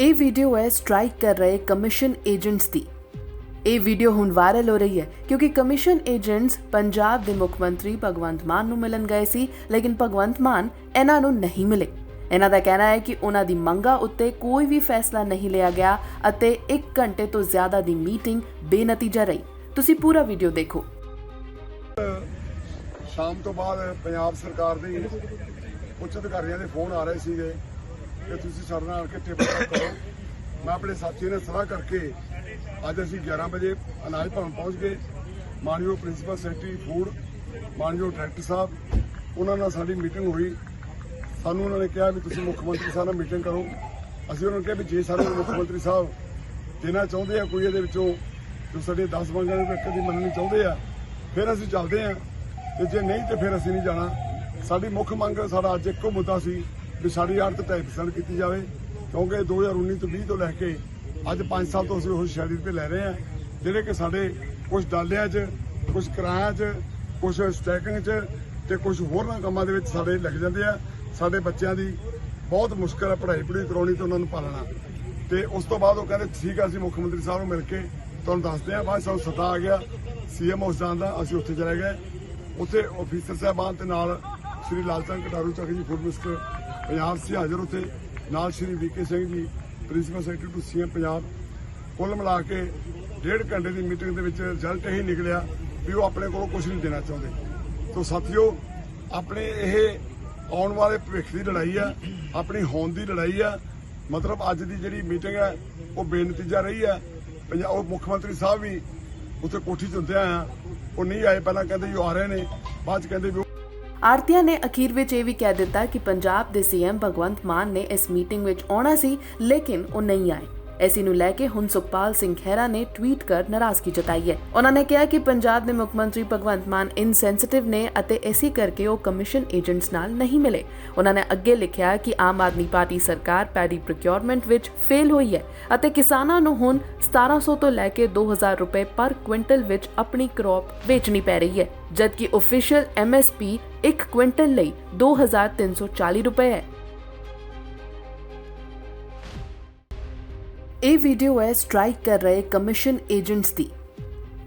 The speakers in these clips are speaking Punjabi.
ਇਹ ਵੀਡੀਓ ਹੈ ਸਟ੍ਰਾਈਕ ਕਰ ਰਹੇ ਕਮਿਸ਼ਨ ਏਜੰਟਸ ਦੀ। ਇਹ ਵੀਡੀਓ ਹੁਣ ਵਾਇਰਲ ਹੋ ਰਹੀ ਹੈ ਕਿਉਂਕਿ ਕਮਿਸ਼ਨ ਏਜੰਟਸ ਪੰਜਾਬ ਦੇ ਮੁੱਖ ਮੰਤਰੀ ਭਗਵੰਤ ਮਾਨ ਨੂੰ ਮਿਲਣ ਗਏ ਸੀ, ਲੇਕਿਨ ਭਗਵੰਤ ਮਾਨ ਇਹਨਾਂ ਨੂੰ ਨਹੀਂ ਮਿਲੇ। ਇਹਨਾਂ ਦਾ ਕਹਿਣਾ ਹੈ ਕਿ ਉਹਨਾਂ ਦੀ ਮੰਗਾਂ ਉੱਤੇ ਕੋਈ ਵੀ ਫੈਸਲਾ ਨਹੀਂ ਲਿਆ ਗਿਆ ਅਤੇ 1 ਘੰਟੇ ਤੋਂ ਜ਼ਿਆਦਾ ਦੀ ਮੀਟਿੰਗ ਬੇਨਤੀਜਾ ਰਹੀ। ਤੁਸੀਂ ਪੂਰਾ ਵੀਡੀਓ ਦੇਖੋ। ਸ਼ਾਮ ਤੋਂ ਬਾਅਦ ਪੰਜਾਬ ਸਰਕਾਰ ਦੇ ਉੱਚ ਅਧਿਕਾਰੀਆਂ ਦੇ ਫੋਨ ਆ ਰਹੇ ਸੀਗੇ। ਕਿ ਤੁਸੀਂ ਸਾਡੇ ਨਾਲ ਇਕੱਠੇ ਟੇਬਲ ਕਰੋ। ਮੈਂ ਆਪਣੇ ਸਾਥੀ ਨਾਲ ਸਲਾਹ ਕਰਕੇ ਅੱਜ ਅਸੀਂ 11 ਵਜੇ ਅਨਾਜ ਭਵਨ ਪਹੁੰਚ ਗਏ। ਮਾਨਯੋਗ ਪ੍ਰਿੰਸੀਪਲ ਸੈਕਟਰੀ ਫੂਡ, ਮਾਨਯੋਗ ਡਾਇਰੈਕਟਰ ਸਾਹਿਬ, ਉਹਨਾਂ ਨਾਲ ਸਾਡੀ ਮੀਟਿੰਗ ਹੋਈ। ਸਾਨੂੰ ਉਹਨਾਂ ਨੇ ਕਿਹਾ ਵੀ ਤੁਸੀਂ ਮੁੱਖ ਮੰਤਰੀ ਸਾਹਿਬ ਨਾਲ ਮੀਟਿੰਗ ਕਰੋ। ਅਸੀਂ ਉਹਨਾਂ ਨੂੰ ਕਿਹਾ ਵੀ ਜੇ ਸਾਡੇ ਮੁੱਖ ਮੰਤਰੀ ਸਾਹਿਬ ਦੇਣਾ ਚਾਹੁੰਦੇ ਆ, ਕੋਈ ਇਹਦੇ ਵਿੱਚੋਂ ਜੋ ਸਾਡੇ 10 ਮੰਗਾਂ ਦੇ ਇੱਕ ਦੀ ਮੰਨਣੀ ਚਾਹੁੰਦੇ ਆ, ਫਿਰ ਅਸੀਂ ਚੱਲਦੇ ਆ। ਤੇ ਜੇ ਨਹੀਂ, ਤੇ ਫਿਰ ਅਸੀਂ ਨਹੀਂ ਜਾਣਾ। ਸਾਡੀ ਮੁੱਖ ਮੰਗ ਸਾਡਾ ਅੱਜ ਇੱਕੋ ਮੁੱਦਾ ਸੀ ਵੀ ਸਾਡੀ ਆੜਤ 2.5% ਕੀਤੀ ਜਾਵੇ, ਕਿਉਂਕਿ 2019 ਤੋਂ 20 ਤੋਂ ਲੈ ਕੇ ਅੱਜ 5 ਸਾਲ ਤੋਂ ਅਸੀਂ ਉਹ ਸ਼ਹਿਰੀ ਤੇ ਲੈ ਰਹੇ ਆ ਜਿਹੜੇ ਕਿ ਸਾਡੇ ਕੁਝ ਡਾਲਿਆਂ 'ਚ ਕੁਝ ਕਿਰਾਇਆ 'ਚ ਕੁਝ ਸਟੈਕਿੰਗ 'ਚ ਤੇ ਕੁਝ ਹੋਰਨਾਂ ਕੰਮਾਂ ਦੇ ਵਿੱਚ ਸਾਡੇ ਲੱਗ ਜਾਂਦੇ ਆ। ਸਾਡੇ ਬੱਚਿਆਂ ਦੀ ਬਹੁਤ ਮੁਸ਼ਕਲ ਹੈ ਪੜ੍ਹਾਈ ਪੜ੍ਹਾਈ ਕਰਾਉਣੀ ਤੇ ਉਹਨਾਂ ਨੂੰ ਪਾਲਣਾ। ਤੇ ਉਸ ਤੋਂ ਬਾਅਦ ਉਹ ਕਹਿੰਦੇ, ਠੀਕ ਆ, ਅਸੀਂ ਮੁੱਖ ਮੰਤਰੀ ਸਾਹਿਬ ਨੂੰ ਮਿਲ ਕੇ ਤੁਹਾਨੂੰ ਦੱਸਦੇ ਆ ਬਾਅਦ ਸਾਨੂੰ ਸੱਦਾ ਆ ਗਿਆ ਸੀਐਮ ਉਸ ਜਾਣ ਦਾ, ਅਸੀਂ ਉੱਥੇ ਚਲੇ ਗਏ। ਉੱਥੇ ਆਫੀਸਰ ਸਾਹਿਬਾਨ ਤੇ ਨਾਲ ਸ਼੍ਰੀ ਲਾਲ ਚੰਦ ਕਟਾਰੂ ਚੱਕ ਜੀ ਫੂਡ ਮਿਨਿਸਟਰ ਪੰਜਾਬ ਸੀ ਹਾਜ਼ਰ ਉੱਥੇ। ਨਾਲ Shri VK Singh ji principal secretary to CM Punjab. ਕੁੱਲ ਮਿਲਾ ਕੇ ਡੇਢ ਘੰਟੇ ਦੀ ਮੀਟਿੰਗ ਦੇ ਵਿੱਚ ਰਿਜ਼ਲਟ ਇਹੀ ਨਿਕਲਿਆ ਵੀ ਉਹ ਆਪਣੇ ਕੋਲੋਂ ਕੁਝ ਨਹੀਂ ਦੇਣਾ ਚਾਹੁੰਦੇ। ਸੋ ਸਾਥੀਓ, ਆਪਣੇ ਇਹ ਆਉਣ ਵਾਲੇ ਭਵਿੱਖ ਦੀ ਲੜਾਈ ਆ, ਆਪਣੀ ਹੋਂਦ ਦੀ ਲੜਾਈ ਆ। ਮਤਲਬ ਅੱਜ ਦੀ ਜਿਹੜੀ ਮੀਟਿੰਗ ਹੈ ਉਹ ਬੇਨਤੀਜਾ ਰਹੀ ਹੈ ਪੰਜਾਬ ਉਹ ਮੁੱਖ ਮੰਤਰੀ ਸਾਹਿਬ ਵੀ ਉੱਥੇ ਕੋਠੀ 'ਚ ਹੁੰਦੇ ਆ। ਉਹ ਨਹੀਂ ਆਏ, ਪਹਿਲਾਂ ਕਹਿੰਦੇ ਜੀ ਉਹ ਆ ਰਹੇ ਨੇ, ਬਾਅਦ 'ਚ ਕਹਿੰਦੇ ਵੀ ਉਹ ਆਰਤੀਆ ਨੇ ਅਖੀਰ ਵਿੱਚ ਇਹ ਵੀ ਕਹਿ ਦਿੱਤਾ ਕਿ ਪੰਜਾਬ ਦੇ ਸੀਐਮ ਭਗਵੰਤ ਮਾਨ ਨੇ ਇਸ ਮੀਟਿੰਗ ਵਿੱਚ ਆਉਣਾ ਸੀ, ਲੇਕਿਨ ਉਹ ਨਹੀਂ ਆਏ। ਐਸੀ ਨੂੰ ਲੈ ਕੇ ਹੁਣ ਸੁਖਪਾਲ ਸਿੰਘ ਖਹਿਰਾ ਨੇ ਟਵੀਟ ਕਰ ਨਾਰਾਜ਼ਗੀ ਜਤਾਈ ਹੈ ਉਹਨਾਂ ਨੇ ਕਿਹਾ ਕਿ ਪੰਜਾਬ ਦੇ ਮੁੱਖ ਮੰਤਰੀ ਭਗਵੰਤ ਮਾਨ ਇਨਸੈਂਸਿਟਿਵ ਨੇ ਅਤੇ ਐਸੀ ਕਰਕੇ ਉਹ ਕਮਿਸ਼ਨ ਏਜੰਟਸ ਨਾਲ ਨਹੀਂ ਮਿਲੇ ਉਹਨਾਂ ਨੇ ਅੱਗੇ ਲਿਖਿਆ ਕਿ ਆਮ ਆਦਮੀ ਪਾਰਟੀ ਸਰਕਾਰ ਪੈਡੀ ਪ੍ਰੋਕਿਉਰਮੈਂਟ ਵਿੱਚ ਫੇਲ ਹੋਈ ਹੈ ਅਤੇ ਕਿਸਾਨਾਂ ਨੂੰ ਹੁਣ 1700 ਤੋਂ ਲੈ ਕੇ 2000 ਰੁਪਏ ਪਰ ਕੁਇੰਟਲ ਵਿੱਚ ਆਪਣੀ ਕ੍ਰੌਪ ਵੇਚਣੀ ਪੈ ਰਹੀ ਹੈ ਜਦਕਿ ਆਫੀਸ਼ੀਅਲ ਐਮਐਸਪੀ 1 ਕੁਇੰਟਲ ਲਈ 2340 ਰੁਪਏ ਹੈ ਇਹ ਵੀਡੀਓ ਹੈ ਸਟ੍ਰਾਈਕ ਕਰ ਰਹੇ ਕਮਿਸ਼ਨ ਏਜੰਟਸ ਦੀ।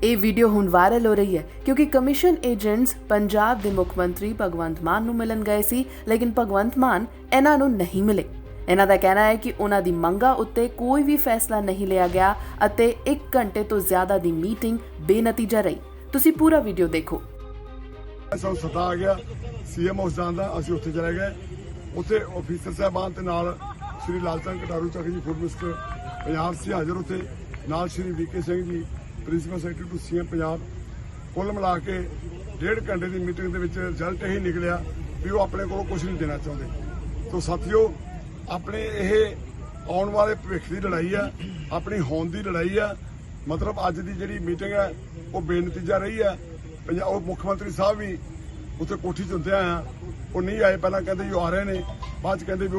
ਇਹ ਵੀਡੀਓ ਹੁਣ ਵਾਇਰਲ ਹੋ ਰਹੀ ਹੈ ਕਿਉਂਕਿ ਕਮਿਸ਼ਨ ਏਜੰਟਸ ਪੰਜਾਬ ਦੇ ਮੁੱਖ ਮੰਤਰੀ ਭਗਵੰਤ ਮਾਨ ਨੂੰ ਮਿਲਣ ਗਏ ਸੀ, ਲੇਕਿਨ ਭਗਵੰਤ ਮਾਨ ਇਹਨਾਂ ਨੂੰ ਨਹੀਂ ਮਿਲੇ। ਇਹਨਾਂ ਦਾ ਕਹਿਣਾ ਹੈ ਕਿ ਉਹਨਾਂ ਦੀ ਮੰਗਾਂ ਉੱਤੇ ਕੋਈ ਵੀ ਫੈਸਲਾ ਨਹੀਂ ਲਿਆ ਗਿਆ ਅਤੇ 1 ਘੰਟੇ ਤੋਂ ਜ਼ਿਆਦਾ ਦੀ ਮੀਟਿੰਗ ਬੇਨਤੀਜਾ ਰਹੀ। ਤੁਸੀਂ ਪੂਰਾ ਵੀਡੀਓ ਦੇਖੋ। ਸਾਨੂੰ ਸੱਦਾ ਆ ਗਿਆ ਸੀਐਮ ਹਾਊਸ ਜਾਣ ਅਸੀਂ ਉੱਥੇ ਚਲੇ ਗਏ। ਉੱਥੇ ਆਫੀਸਰ ਸਾਹਿਬਾਨ ਤੇ ਨਾਲ ਸ਼੍ਰੀ ਲਾਲ ਚੰਦ ਕਟਾਰੂ ਚੱਕ ਜੀ ਫੂਡ ਮਿਨਿਸਟਰ ਪੰਜਾਬ ਸੀ, ਹਾਜ਼ਰ ਉੱਥੇ। ਨਾਲ Shri VK Singh ji, principal secretary to CM Punjab. ਕੁੱਲ ਮਿਲਾ ਕੇ ਡੇਢ ਘੰਟੇ ਦੀ ਮੀਟਿੰਗ ਦੇ ਵਿੱਚ ਰਿਜ਼ਲਟ ਇਹੀ ਨਿਕਲਿਆ ਵੀ ਉਹ ਆਪਣੇ ਕੋਲੋਂ ਕੁਝ ਨਹੀਂ ਦੇਣਾ ਚਾਹੁੰਦੇ। ਸੋ ਸਾਥੀਓ, ਆਪਣੇ ਇਹ ਆਉਣ ਵਾਲੇ ਭਵਿੱਖ ਦੀ ਲੜਾਈ ਆ, ਆਪਣੀ ਹੋਂਦ ਦੀ ਲੜਾਈ ਆ। ਮਤਲਬ ਅੱਜ ਦੀ ਜਿਹੜੀ ਮੀਟਿੰਗ ਹੈ ਉਹ ਬੇਨਤੀਜਾ ਰਹੀ ਹੈ ਪੰਜਾਬ ਉਹ ਮੁੱਖ ਮੰਤਰੀ ਸਾਹਿਬ ਵੀ ਉੱਥੇ ਕੋਠੀ 'ਚ ਹੁੰਦੇ ਆ। ਉਹ ਨਹੀਂ ਆਏ, ਪਹਿਲਾਂ ਕਹਿੰਦੇ ਜੀ ਉਹ ਆ ਰਹੇ ਨੇ, ਬਾਅਦ 'ਚ ਕਹਿੰਦੇ ਵੀ